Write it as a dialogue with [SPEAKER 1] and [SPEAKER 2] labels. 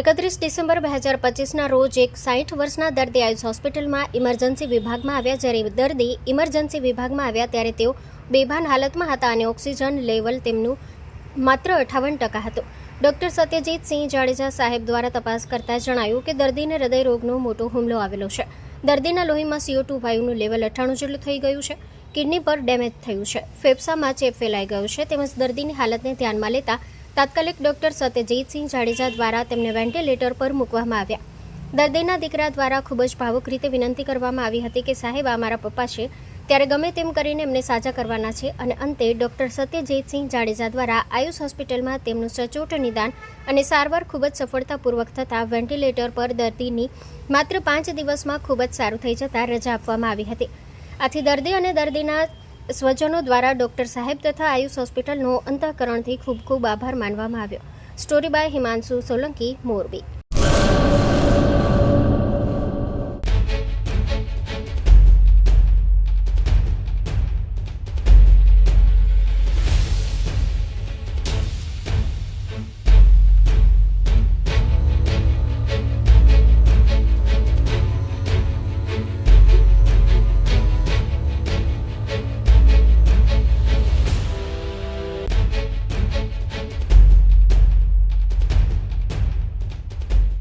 [SPEAKER 1] એકત્રીસ ડિસેમ્બર બે હજાર પચીસના રોજ એક સાઠ વર્ષના દર્દી આયુષ હોસ્પિટલમાં ઇમરજન્સી વિભાગમાં આવ્યા. જ્યારે દર્દી ઇમરજન્સી વિભાગમાં આવ્યા ત્યારે તેઓ બેભાન હાલતમાં હતા અને ઓક્સિજન લેવલ તેમનું માત્ર અઠાવન ટકા હતું. ડોક્ટર સત્યજીત સિંહ જાડેજા સાહેબ દ્વારા તપાસ કરતા જણાયું કે દર્દીને હૃદય રોગનો મોટો હુમલો આવેલો છે. દર્દીના લોહીમાં સીઓ ટુ વાયુનું લેવલ અઠ્ઠાણું જેટલું થઈ ગયું છે. કિડની પર ડેમેજ થયું છે. ફેફસામાં ચેપ ફેલાઈ ગયો છે. તેમજ દર્દીની હાલતને ધ્યાનમાં લેતા તાત્કાલિક ડોક્ટર સત્યજીતસિંહ જાડેજા દ્વારા તેમને વેન્ટિલેટર પર મૂકવામાં આવ્યા. દર્દીના દીકરા દ્વારા ખૂબ જ ભાવુક રીતે વિનંતી કરવામાં આવી હતી કે સાહેબ, આ મારા પપ્પા છે. ત્યારે ગમે તેમ કરીને એમને સાજા કરવાના છે અને અંતે ડોક્ટર સત્યજીતસિંહ જાડેજા દ્વારા આયુષ હોસ્પિટલમાં તેમનું સચોટ નિદાન અને સારવાર ખૂબ જ સફળતાપૂર્વક થતાં વેન્ટિલેટર પર દર્દીની માત્ર પાંચ દિવસમાં ખૂબ જ સારું થઈ જતાં રજા આપવામાં આવી હતી. આથી દર્દી અને દર્દીના સ્વજનો દ્વારા ડોક્ટર સાહેબ તથા આયુષ હોસ્પિટલનો અંતઃકરણથી ખૂબ ખૂબ આભાર માનવામાં આવ્યો. Story by Himanshu Solanki, Morbi.